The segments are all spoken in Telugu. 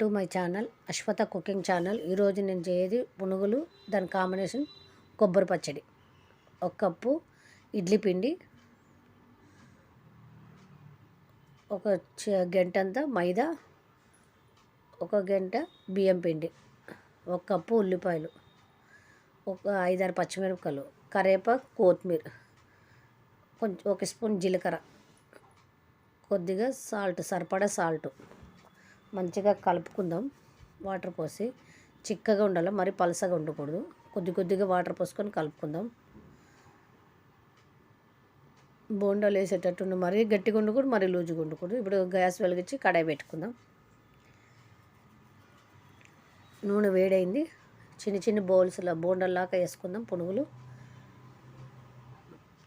To my channel Ashwatha cooking channel. ఈరోజు నేను చేయేది పునుగులు దాని కాంబినేషన్ కొబ్బరి పచ్చడి. ఒక కప్పు ఇడ్లీ పిండి ఒక చ- మైదా ఒక గంట బియ్యం పిండి ఒక కప్పు ఉల్లిపాయలు ఒక ఐదారు పచ్చిమిరపకాయలు కరివేపాకు కొత్తిమీర కొంచెం ఒక స్పూన్ జీలకర్ర కొద్దిగా సాల్ట్ సరిపడా సాల్ట్. మంచిగా కలుపుకుందాం. వాటర్ పోసి చిక్కగా ఉండాలి? మరి పలసగా ఉండకూడదు. కొద్ది కొద్దిగా వాటర్ పోసుకొని కలుపుకుందాం. బోండాలు వేసేటట్టు మరీ గట్టిగా ఉండకూడదు మరీ లూజుగా ఉండకూడదు. ఇప్పుడు గ్యాస్ వెలిగించి కడాయి పెట్టుకుందాం. నూనె వేడైంది. చిన్న చిన్న బౌల్స్లో బోండాల్లాగా వేసుకుందాం పునుగులు.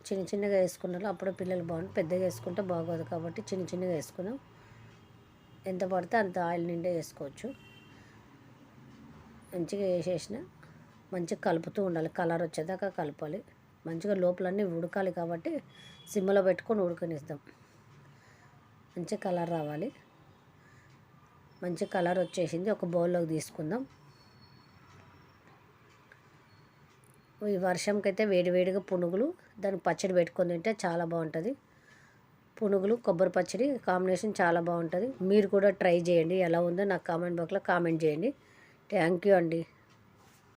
చిన్న చిన్నగా వేసుకున్నారు అప్పుడు పిల్లలు బాగుంటుంది పెద్దగా వేసుకుంటే బాగోదు కాబట్టి చిన్న చిన్నగా వేసుకుందాం. ఎంత పడితే అంత ఆయిల్ నిండా వేసుకోవచ్చు. మంచిగా వేసేసిన మంచిగా కలుపుతూ ఉండాలి. కలర్ వచ్చేదాకా కలపాలి. మంచిగా లోపలన్నీ ఉడకాలి కాబట్టి సిమ్లో పెట్టుకొని ఉడకనిస్తాం. మంచి కలర్ రావాలి. మంచి కలర్ వచ్చేసింది. ఒక బౌల్లోకి తీసుకుందాం. ఈ వర్షంకైతే వేడివేడిగా పునుగులు దానికి పచ్చడి పెట్టుకొని తింటే చాలా బాగుంటుంది. పునుగులు కొబ్బరి పచ్చడి కాంబినేషన్ చాలా బాగుంటుంది. మీరు కూడా ట్రై చేయండి. ఎలా ఉందో నాకు కామెంట్ బాక్స్లో కామెంట్ చేయండి. థ్యాంక్ యూ అండి.